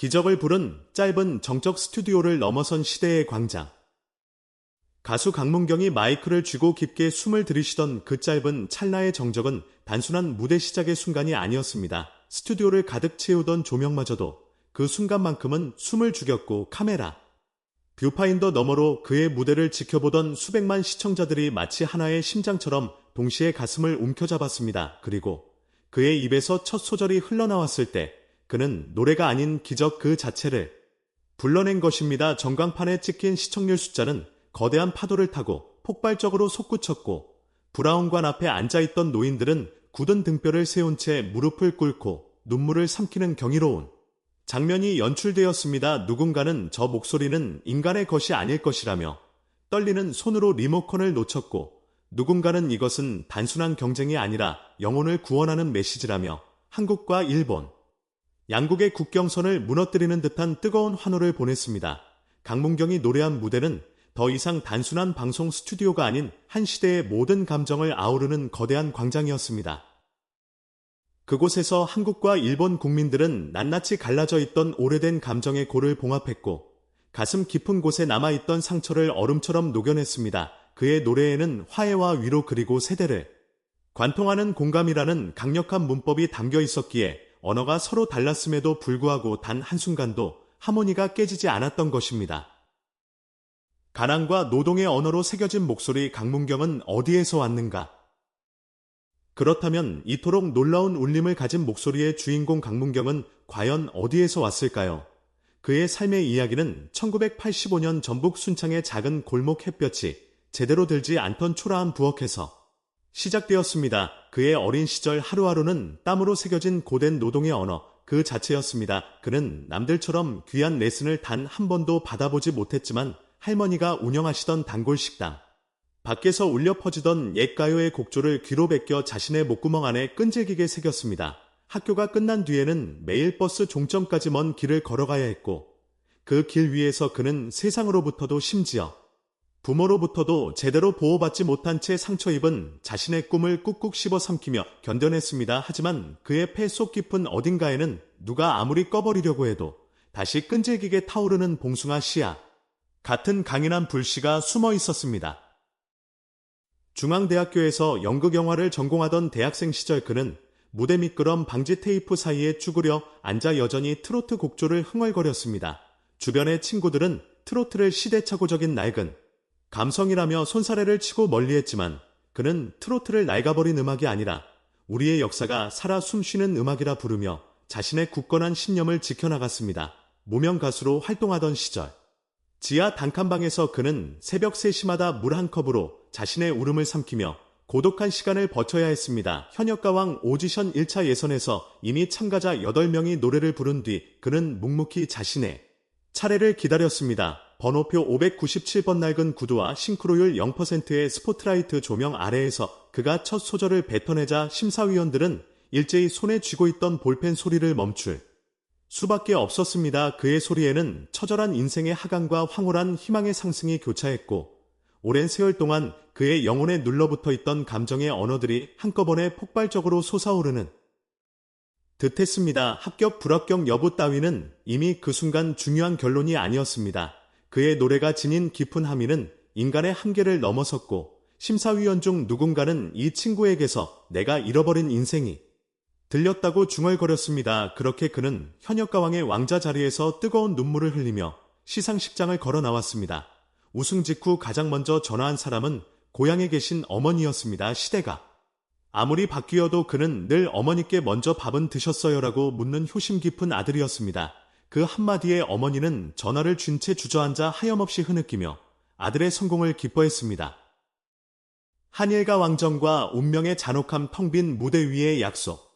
기적을 부른 짧은 정적 스튜디오를 넘어선 시대의 광장. 가수 강문경이 마이크를 쥐고 깊게 숨을 들이쉬던 그 짧은 찰나의 정적은 단순한 무대 시작의 순간이 아니었습니다. 스튜디오를 가득 채우던 조명마저도 그 순간만큼은 숨을 죽였고 카메라, 뷰파인더 너머로 그의 무대를 지켜보던 수백만 시청자들이 마치 하나의 심장처럼 동시에 가슴을 움켜잡았습니다. 그리고 그의 입에서 첫 소절이 흘러나왔을 때 그는 노래가 아닌 기적 그 자체를 불러낸 것입니다. 전광판에 찍힌 시청률 숫자는 거대한 파도를 타고 폭발적으로 솟구쳤고 브라운관 앞에 앉아있던 노인들은 굳은 등뼈를 세운 채 무릎을 꿇고 눈물을 삼키는 경이로운 장면이 연출되었습니다. 누군가는 저 목소리는 인간의 것이 아닐 것이라며 떨리는 손으로 리모컨을 놓쳤고 누군가는 이것은 단순한 경쟁이 아니라 영혼을 구원하는 메시지라며 한국과 일본, 양국의 국경선을 무너뜨리는 듯한 뜨거운 환호를 보냈습니다. 강문경이 노래한 무대는 더 이상 단순한 방송 스튜디오가 아닌 한 시대의 모든 감정을 아우르는 거대한 광장이었습니다. 그곳에서 한국과 일본 국민들은 낱낱이 갈라져 있던 오래된 감정의 골을 봉합했고 가슴 깊은 곳에 남아있던 상처를 얼음처럼 녹여냈습니다. 그의 노래에는 화해와 위로 그리고 세대를 관통하는 공감이라는 강력한 문법이 담겨 있었기에 언어가 서로 달랐음에도 불구하고 단 한순간도 하모니가 깨지지 않았던 것입니다. 가난과 노동의 언어로 새겨진 목소리 강문경은 어디에서 왔는가? 그렇다면 이토록 놀라운 울림을 가진 목소리의 주인공 강문경은 과연 어디에서 왔을까요? 그의 삶의 이야기는 1985년 전북 순창의 작은 골목 햇볕이 제대로 들지 않던 초라한 부엌에서 시작되었습니다. 그의 어린 시절 하루하루는 땀으로 새겨진 고된 노동의 언어 그 자체였습니다. 그는 남들처럼 귀한 레슨을 단 한 번도 받아보지 못했지만 할머니가 운영하시던 단골 식당, 밖에서 울려 퍼지던 옛 가요의 곡조를 귀로 베껴 자신의 목구멍 안에 끈질기게 새겼습니다. 학교가 끝난 뒤에는 매일 버스 종점까지 먼 길을 걸어가야 했고 그 길 위에서 그는 세상으로부터도 심지어 부모로부터도 제대로 보호받지 못한 채 상처 입은 자신의 꿈을 꾹꾹 씹어 삼키며 견뎌냈습니다. 하지만 그의 폐 속 깊은 어딘가에는 누가 아무리 꺼버리려고 해도 다시 끈질기게 타오르는 봉숭아 씨앗 같은 강인한 불씨가 숨어 있었습니다. 중앙대학교에서 연극영화를 전공하던 대학생 시절 그는 무대 미끄럼 방지 테이프 사이에 쭈그려 앉아 여전히 트로트 곡조를 흥얼거렸습니다. 주변의 친구들은 트로트를 시대착오적인 낡은 감성이라며 손사래를 치고 멀리했지만 그는 트로트를 낡아버린 음악이 아니라 우리의 역사가 살아 숨쉬는 음악이라 부르며 자신의 굳건한 신념을 지켜나갔습니다. 무명 가수로 활동하던 시절 지하 단칸방에서 그는 새벽 3시마다 물 한 컵으로 자신의 울음을 삼키며 고독한 시간을 버텨야 했습니다. 현역가왕 오디션 1차 예선에서 이미 참가자 8명이 노래를 부른 뒤 그는 묵묵히 자신의 차례를 기다렸습니다. 번호표 597번 낡은 구두와 싱크로율 0%의 스포트라이트 조명 아래에서 그가 첫 소절을 뱉어내자 심사위원들은 일제히 손에 쥐고 있던 볼펜 소리를 멈출 수밖에 없었습니다. 그의 소리에는 처절한 인생의 하강과 황홀한 희망의 상승이 교차했고 오랜 세월 동안 그의 영혼에 눌러붙어 있던 감정의 언어들이 한꺼번에 폭발적으로 솟아오르는 듯했습니다. 합격 불합격 여부 따위는 이미 그 순간 중요한 결론이 아니었습니다. 그의 노래가 지닌 깊은 함의는 인간의 한계를 넘어섰고 심사위원 중 누군가는 이 친구에게서 내가 잃어버린 인생이 들렸다고 중얼거렸습니다. 그렇게 그는 현역가왕의 왕자 자리에서 뜨거운 눈물을 흘리며 시상식장을 걸어 나왔습니다. 우승 직후 가장 먼저 전화한 사람은 고향에 계신 어머니였습니다. 시대가 아무리 바뀌어도 그는 늘 어머니께 먼저 밥은 드셨어요라고 묻는 효심 깊은 아들이었습니다. 그 한마디에 어머니는 전화를 쥔 채 주저앉아 하염없이 흐느끼며 아들의 성공을 기뻐했습니다. 한일가 왕정과 운명의 잔혹함 텅 빈 무대 위의 약속.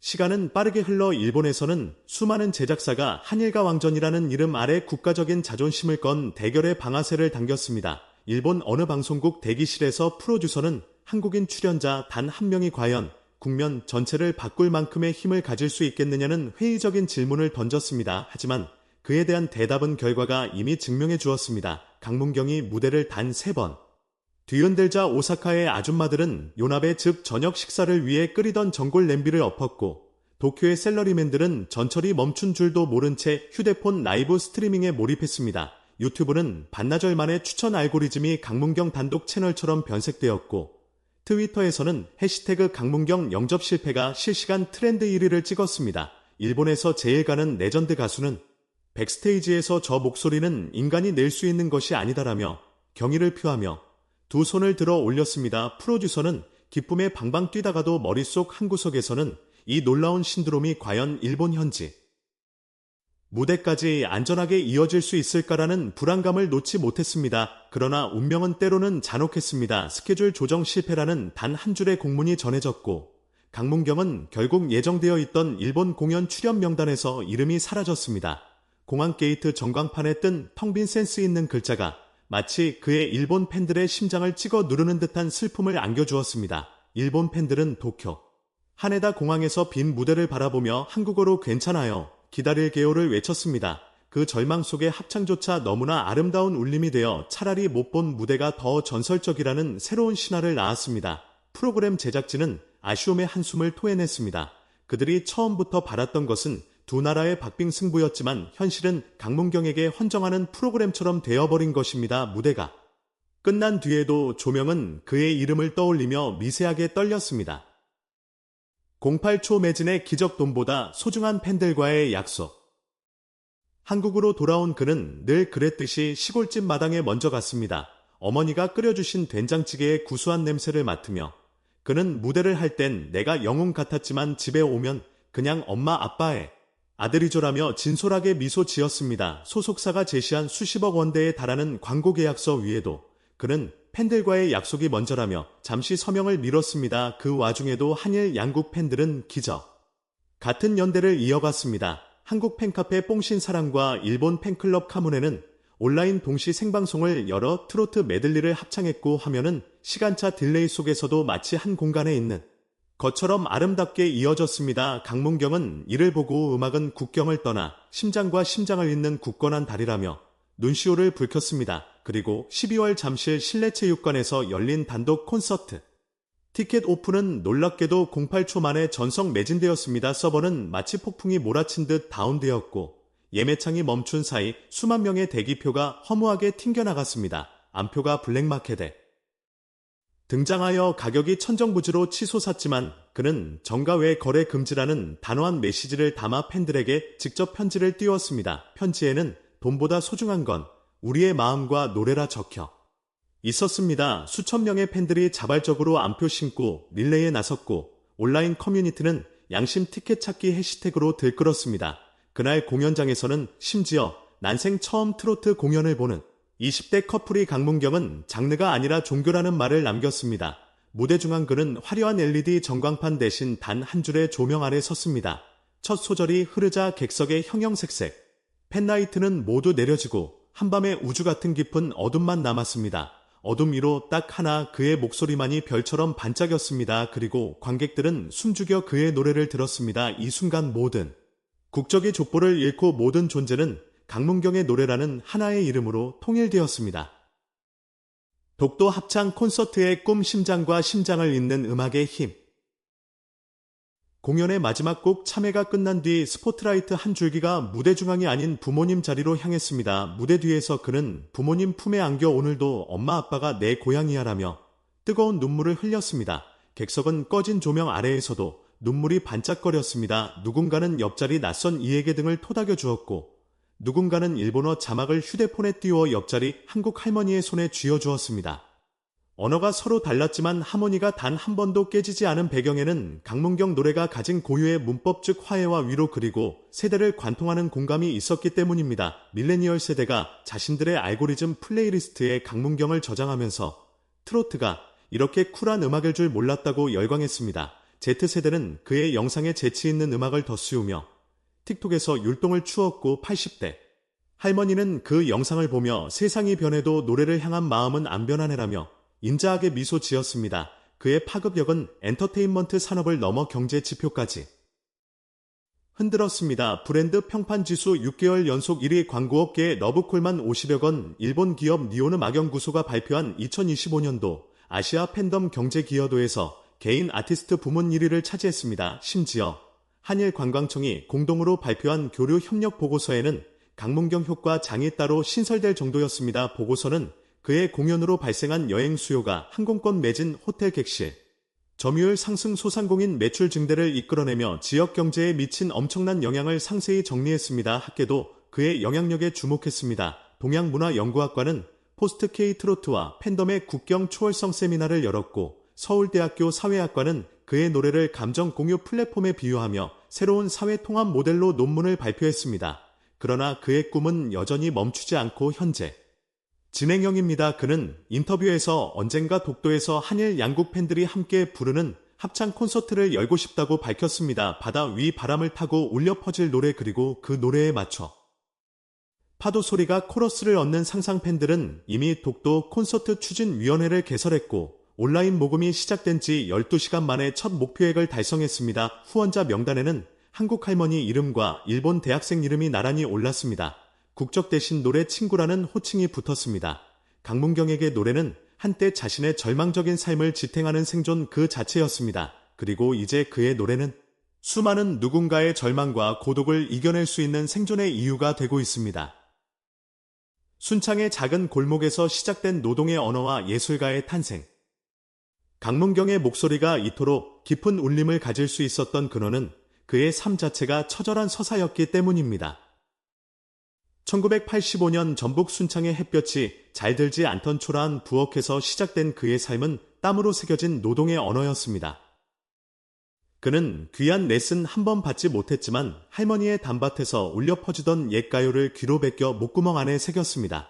시간은 빠르게 흘러 일본에서는 수많은 제작사가 한일가 왕전이라는 이름 아래 국가적인 자존심을 건 대결의 방아쇠를 당겼습니다. 일본 어느 방송국 대기실에서 프로듀서는 한국인 출연자 단 한 명이 과연 국면 전체를 바꿀 만큼의 힘을 가질 수 있겠느냐는 회의적인 질문을 던졌습니다. 하지만 그에 대한 대답은 결과가 이미 증명해 주었습니다. 강문경이 무대를 단세 번, 뒤흔들자 오사카의 아줌마들은 요나베 즉 저녁 식사를 위해 끓이던 전골 냄비를 엎었고 도쿄의 셀러리맨들은 전철이 멈춘 줄도 모른 채 휴대폰 라이브 스트리밍에 몰입했습니다. 유튜브는 반나절 만에 추천 알고리즘이 강문경 단독 채널처럼 변색되었고 트위터에서는 해시태그 강문경 영접 실패가 실시간 트렌드 1위를 찍었습니다. 일본에서 제일 가는 레전드 가수는 백스테이지에서 저 목소리는 인간이 낼 수 있는 것이 아니다라며 경의를 표하며 두 손을 들어 올렸습니다. 프로듀서는 기쁨에 방방 뛰다가도 머릿속 한구석에서는 이 놀라운 신드롬이 과연 일본 현지 무대까지 안전하게 이어질 수 있을까라는 불안감을 놓지 못했습니다. 그러나 운명은 때로는 잔혹했습니다. 스케줄 조정 실패라는 단 한 줄의 공문이 전해졌고 강문경은 결국 예정되어 있던 일본 공연 출연 명단에서 이름이 사라졌습니다. 공항 게이트 전광판에 뜬 텅 빈 센스 있는 글자가 마치 그의 일본 팬들의 심장을 찍어 누르는 듯한 슬픔을 안겨주었습니다. 일본 팬들은 도쿄 하네다 공항에서 빈 무대를 바라보며 한국어로 괜찮아요. 기다릴 개요를 외쳤습니다. 그 절망 속에 합창조차 너무나 아름다운 울림이 되어 차라리 못 본 무대가 더 전설적이라는 새로운 신화를 낳았습니다. 프로그램 제작진은 아쉬움의 한숨을 토해냈습니다. 그들이 처음부터 바랐던 것은 두 나라의 박빙 승부였지만 현실은 강문경에게 헌정하는 프로그램처럼 되어버린 것입니다. 무대가 끝난 뒤에도 조명은 그의 이름을 떠올리며 미세하게 떨렸습니다. 08초 매진의 기적돈보다 소중한 팬들과의 약속. 한국으로 돌아온 그는 늘 그랬듯이 시골집 마당에 먼저 갔습니다. 어머니가 끓여주신 된장찌개의 구수한 냄새를 맡으며 그는 무대를 할 땐 내가 영웅 같았지만 집에 오면 그냥 엄마 아빠의 아들이죠라며 진솔하게 미소 지었습니다. 소속사가 제시한 수십억 원대에 달하는 광고 계약서 위에도 그는 팬들과의 약속이 먼저라며 잠시 서명을 미뤘습니다. 그 와중에도 한일 양국 팬들은 기적. 같은 연대를 이어갔습니다. 한국 팬카페 뽕신사랑과 일본 팬클럽 카문에는 온라인 동시 생방송을 열어 트로트 메들리를 합창했고 하면은 시간차 딜레이 속에서도 마치 한 공간에 있는 것처럼 아름답게 이어졌습니다. 강문경은 이를 보고 음악은 국경을 떠나 심장과 심장을 잇는 굳건한 달이라며 눈시울을 붉혔습니다. 그리고 12월 잠실 실내체육관에서 열린 단독 콘서트. 티켓 오픈은 놀랍게도 08초 만에 전성 매진되었습니다. 서버는 마치 폭풍이 몰아친 듯 다운되었고 예매창이 멈춘 사이 수만 명의 대기표가 허무하게 튕겨나갔습니다. 암표가 블랙마켓에 등장하여 가격이 천정부지로 치솟았지만 그는 정가 외 거래 금지라는 단호한 메시지를 담아 팬들에게 직접 편지를 띄웠습니다. 편지에는 돈보다 소중한 건 우리의 마음과 노래라 적혀 있었습니다. 수천 명의 팬들이 자발적으로 암표 신고 릴레이에 나섰고 온라인 커뮤니티는 양심 티켓 찾기 해시태그로 들끓었습니다. 그날 공연장에서는 심지어 난생 처음 트로트 공연을 보는 20대 커플이 강문경은 장르가 아니라 종교라는 말을 남겼습니다. 무대 중앙 그는 화려한 LED 전광판 대신 단 한 줄의 조명 아래 섰습니다. 첫 소절이 흐르자 객석의 형형색색. 팬나이트는 모두 내려지고 한밤의 우주 같은 깊은 어둠만 남았습니다. 어둠 위로 딱 하나 그의 목소리만이 별처럼 반짝였습니다. 그리고 관객들은 숨죽여 그의 노래를 들었습니다. 이 순간 모든 국적의 족보를 잃고 모든 존재는 강문경의 노래라는 하나의 이름으로 통일되었습니다. 독도 합창 콘서트의 꿈 심장과 심장을 잇는 음악의 힘. 공연의 마지막 곡 참회가 끝난 뒤 스포트라이트 한 줄기가 무대 중앙이 아닌 부모님 자리로 향했습니다. 무대 뒤에서 그는 부모님 품에 안겨 오늘도 엄마 아빠가 내 고향이야라며 뜨거운 눈물을 흘렸습니다. 객석은 꺼진 조명 아래에서도 눈물이 반짝거렸습니다. 누군가는 옆자리 낯선 이에게 등을 토닥여 주었고 누군가는 일본어 자막을 휴대폰에 띄워 옆자리 한국 할머니의 손에 쥐어 주었습니다. 언어가 서로 달랐지만 하모니가 단 한 번도 깨지지 않은 배경에는 강문경 노래가 가진 고유의 문법적 화해와 위로 그리고 세대를 관통하는 공감이 있었기 때문입니다. 밀레니얼 세대가 자신들의 알고리즘 플레이리스트에 강문경을 저장하면서 트로트가 이렇게 쿨한 음악일 줄 몰랐다고 열광했습니다. Z세대는 그의 영상에 재치 있는 음악을 덧씌우며 틱톡에서 율동을 추었고 80대 할머니는 그 영상을 보며 세상이 변해도 노래를 향한 마음은 안 변하네라며 인자하게 미소 지었습니다. 그의 파급력은 엔터테인먼트 산업을 넘어 경제 지표까지 흔들었습니다. 브랜드 평판 지수 6개월 연속 1위 광고업계의 너브콜만 50여 건 일본 기업 니오는 마경구소가 발표한 2025년도 아시아 팬덤 경제 기여도에서 개인 아티스트 부문 1위를 차지했습니다. 심지어 한일 관광청이 공동으로 발표한 교류 협력 보고서에는 강문경 효과 장이 따로 신설될 정도였습니다. 보고서는 그의 공연으로 발생한 여행 수요가 항공권 매진 호텔 객실, 점유율 상승 소상공인 매출 증대를 이끌어내며 지역 경제에 미친 엄청난 영향을 상세히 정리했습니다. 학계도 그의 영향력에 주목했습니다. 동양문화연구학과는 포스트 K 트로트와 팬덤의 국경 초월성 세미나를 열었고 서울대학교 사회학과는 그의 노래를 감정 공유 플랫폼에 비유하며 새로운 사회 통합 모델로 논문을 발표했습니다. 그러나 그의 꿈은 여전히 멈추지 않고 현재 진행형입니다. 그는 인터뷰에서 언젠가 독도에서 한일 양국 팬들이 함께 부르는 합창 콘서트를 열고 싶다고 밝혔습니다. 바다 위 바람을 타고 울려 퍼질 노래 그리고 그 노래에 맞춰 파도 소리가 코러스를 얻는 상상 팬들은 이미 독도 콘서트 추진위원회를 개설했고 온라인 모금이 시작된 지 12시간 만에 첫 목표액을 달성했습니다. 후원자 명단에는 한국 할머니 이름과 일본 대학생 이름이 나란히 올랐습니다. 국적 대신 노래 친구라는 호칭이 붙었습니다. 강문경에게 노래는 한때 자신의 절망적인 삶을 지탱하는 생존 그 자체였습니다. 그리고 이제 그의 노래는 수많은 누군가의 절망과 고독을 이겨낼 수 있는 생존의 이유가 되고 있습니다. 순창의 작은 골목에서 시작된 노동의 언어와 예술가의 탄생. 강문경의 목소리가 이토록 깊은 울림을 가질 수 있었던 근원은 그의 삶 자체가 처절한 서사였기 때문입니다. 1985년 전북 순창의 햇볕이 잘 들지 않던 초라한 부엌에서 시작된 그의 삶은 땀으로 새겨진 노동의 언어였습니다. 그는 귀한 레슨 한 번 받지 못했지만 할머니의 단밭에서 울려 퍼지던 옛 가요를 귀로 베껴 목구멍 안에 새겼습니다.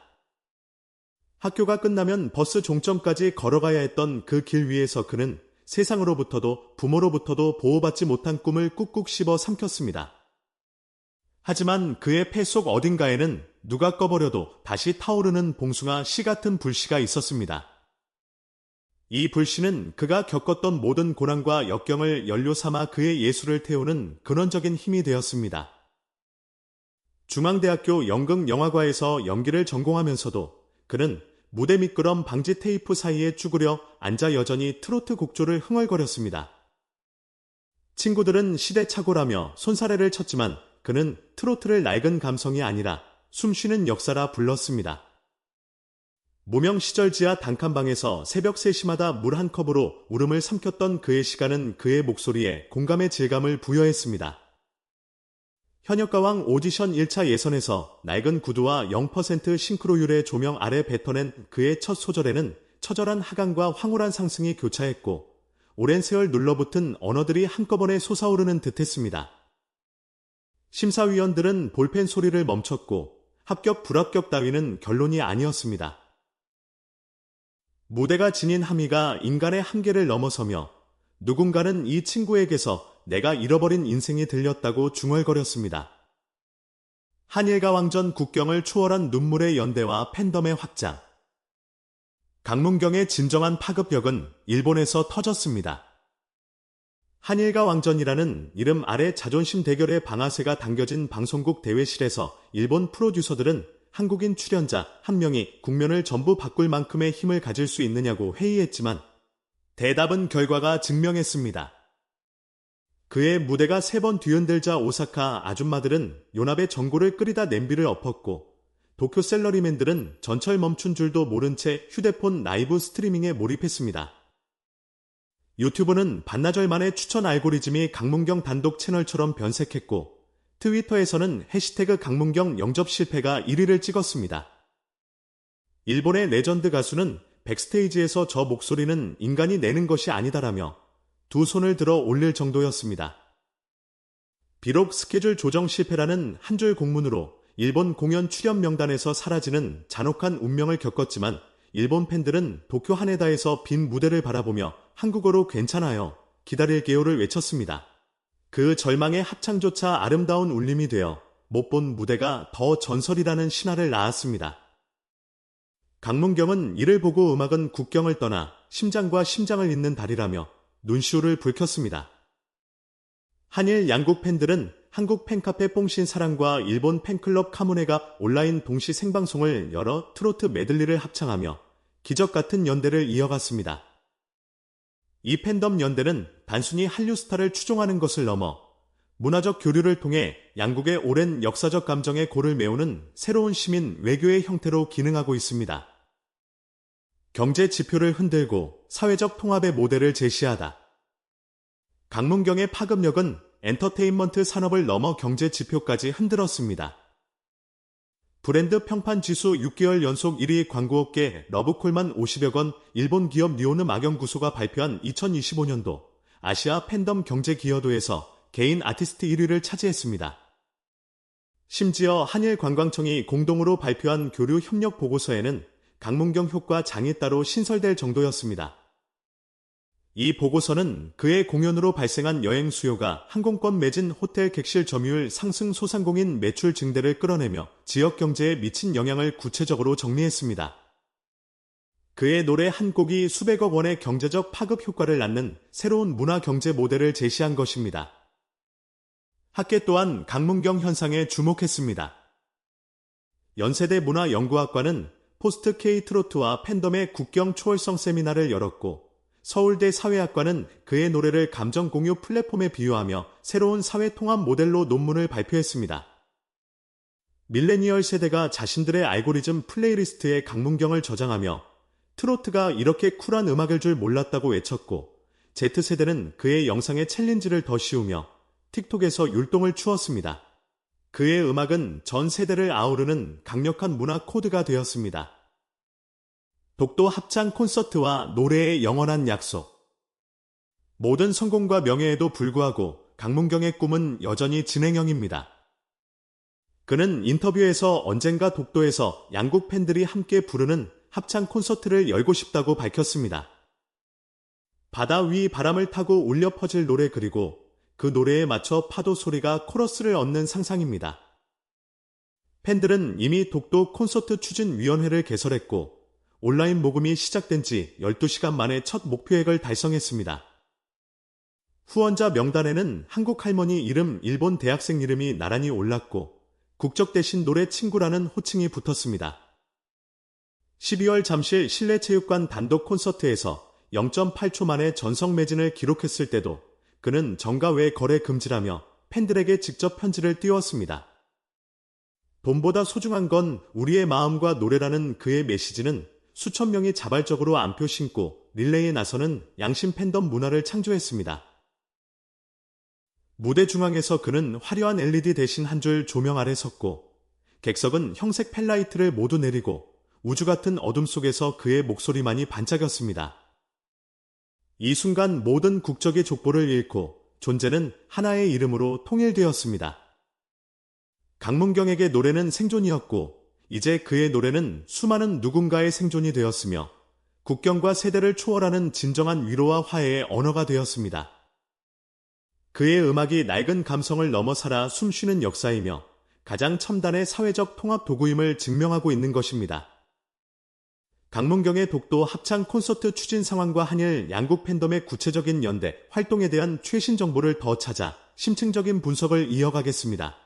학교가 끝나면 버스 종점까지 걸어가야 했던 그 길 위에서 그는 세상으로부터도 부모로부터도 보호받지 못한 꿈을 꾹꾹 씹어 삼켰습니다. 하지만 그의 폐 속 어딘가에는 누가 꺼버려도 다시 타오르는 봉숭아 씨 같은 불씨가 있었습니다. 이 불씨는 그가 겪었던 모든 고난과 역경을 연료 삼아 그의 예술을 태우는 근원적인 힘이 되었습니다. 중앙대학교 연극영화과에서 연기를 전공하면서도 그는 무대 미끄럼 방지 테이프 사이에 쭈그려 앉아 여전히 트로트 곡조를 흥얼거렸습니다. 친구들은 시대착오라며 손사래를 쳤지만 그는 트로트를 낡은 감성이 아니라 숨쉬는 역사라 불렀습니다. 무명 시절 지하 단칸방에서 새벽 3시마다 물 한 컵으로 울음을 삼켰던 그의 시간은 그의 목소리에 공감의 질감을 부여했습니다. 현역가왕 오디션 1차 예선에서 낡은 구두와 0% 싱크로율의 조명 아래 뱉어낸 그의 첫 소절에는 처절한 하강과 황홀한 상승이 교차했고 오랜 세월 눌러붙은 언어들이 한꺼번에 솟아오르는 듯했습니다. 심사위원들은 볼펜 소리를 멈췄고 합격 불합격 따위는 결론이 아니었습니다. 무대가 지닌 함의가 인간의 한계를 넘어서며 누군가는 이 친구에게서 내가 잃어버린 인생이 들렸다고 중얼거렸습니다. 한일과 왕전 국경을 초월한 눈물의 연대와 팬덤의 확장. 강문경의 진정한 파급력은 일본에서 터졌습니다. 한일과 왕전이라는 이름 아래 자존심 대결의 방아쇠가 당겨진 방송국 대회실에서 일본 프로듀서들은 한국인 출연자 한 명이 국면을 전부 바꿀 만큼의 힘을 가질 수 있느냐고 회의했지만 대답은 결과가 증명했습니다. 그의 무대가 세 번 뒤흔들자 오사카 아줌마들은 요납의 전골을 끓이다 냄비를 엎었고 도쿄 셀러리맨들은 전철 멈춘 줄도 모른 채 휴대폰 라이브 스트리밍에 몰입했습니다. 유튜브는 반나절 만에 추천 알고리즘이 강문경 단독 채널처럼 변색했고 트위터에서는 해시태그 강문경 영접 실패가 1위를 찍었습니다. 일본의 레전드 가수는 백스테이지에서 저 목소리는 인간이 내는 것이 아니다라며 두 손을 들어 올릴 정도였습니다. 비록 스케줄 조정 실패라는 한 줄 공문으로 일본 공연 출연 명단에서 사라지는 잔혹한 운명을 겪었지만 일본 팬들은 도쿄 하네다에서 빈 무대를 바라보며 한국어로 괜찮아요. 기다릴게요를 외쳤습니다. 그 절망의 합창조차 아름다운 울림이 되어 못 본 무대가 더 전설이라는 신화를 낳았습니다. 강문경은 이를 보고 음악은 국경을 떠나 심장과 심장을 잇는 달이라며 눈시울을 붉혔습니다. 한일 양국 팬들은 한국 팬카페 뽕신 사랑과 일본 팬클럽 카무네가 온라인 동시 생방송을 열어 트로트 메들리를 합창하며 기적 같은 연대를 이어갔습니다. 이 팬덤 연대는 단순히 한류 스타를 추종하는 것을 넘어 문화적 교류를 통해 양국의 오랜 역사적 감정의 골을 메우는 새로운 시민 외교의 형태로 기능하고 있습니다. 경제 지표를 흔들고 사회적 통합의 모델을 제시하다. 강문경의 파급력은 엔터테인먼트 산업을 넘어 경제 지표까지 흔들었습니다. 브랜드 평판 지수 6개월 연속 1위 광고업계 러브콜만 50여 건 일본 기업 니오느 마경구소가 발표한 2025년도 아시아 팬덤 경제 기여도에서 개인 아티스트 1위를 차지했습니다. 심지어 한일 관광청이 공동으로 발표한 교류 협력 보고서에는 강문경 효과 장이 따로 신설될 정도였습니다. 이 보고서는 그의 공연으로 발생한 여행 수요가 항공권 매진 호텔 객실 점유율 상승 소상공인 매출 증대를 끌어내며 지역 경제에 미친 영향을 구체적으로 정리했습니다. 그의 노래 한 곡이 수백억 원의 경제적 파급 효과를 낳는 새로운 문화 경제 모델을 제시한 것입니다. 학계 또한 강문경 현상에 주목했습니다. 연세대 문화연구학과는 포스트 K 트로트와 팬덤의 국경 초월성 세미나를 열었고 서울대 사회학과는 그의 노래를 감정 공유 플랫폼에 비유하며 새로운 사회 통합 모델로 논문을 발표했습니다. 밀레니얼 세대가 자신들의 알고리즘 플레이리스트에 강문경을 저장하며 트로트가 이렇게 쿨한 음악일 줄 몰랐다고 외쳤고 Z세대는 그의 영상에 챌린지를 더 씌우며 틱톡에서 율동을 추었습니다. 그의 음악은 전 세대를 아우르는 강력한 문화 코드가 되었습니다. 독도 합창 콘서트와 노래의 영원한 약속. 모든 성공과 명예에도 불구하고 강문경의 꿈은 여전히 진행형입니다. 그는 인터뷰에서 언젠가 독도에서 양국 팬들이 함께 부르는 합창 콘서트를 열고 싶다고 밝혔습니다. 바다 위 바람을 타고 울려 퍼질 노래 그리고 그 노래에 맞춰 파도 소리가 코러스를 얻는 상상입니다. 팬들은 이미 독도 콘서트 추진위원회를 개설했고 온라인 모금이 시작된 지 12시간 만에 첫 목표액을 달성했습니다. 후원자 명단에는 한국 할머니 이름, 일본 대학생 이름이 나란히 올랐고 국적 대신 노래 친구라는 호칭이 붙었습니다. 12월 잠실 실내체육관 단독 콘서트에서 0.8초 만에 전성 매진을 기록했을 때도 그는 정가 외 거래 금지라며 팬들에게 직접 편지를 띄웠습니다. 돈보다 소중한 건 우리의 마음과 노래라는 그의 메시지는 수천 명이 자발적으로 안표 신고 릴레이에 나서는 양심 팬덤 문화를 창조했습니다. 무대 중앙에서 그는 화려한 LED 대신 한 줄 조명 아래 섰고 객석은 형색 펠라이트를 모두 내리고 우주 같은 어둠 속에서 그의 목소리만이 반짝였습니다. 이 순간 모든 국적의 족보를 잃고 존재는 하나의 이름으로 통일되었습니다. 강문경에게 노래는 생존이었고 이제 그의 노래는 수많은 누군가의 생존이 되었으며 국경과 세대를 초월하는 진정한 위로와 화해의 언어가 되었습니다. 그의 음악이 낡은 감성을 넘어 살아 숨쉬는 역사이며 가장 첨단의 사회적 통합 도구임을 증명하고 있는 것입니다. 강문경의 독도 합창 콘서트 추진 상황과 한일 양국 팬덤의 구체적인 연대, 활동에 대한 최신 정보를 더 찾아 심층적인 분석을 이어가겠습니다.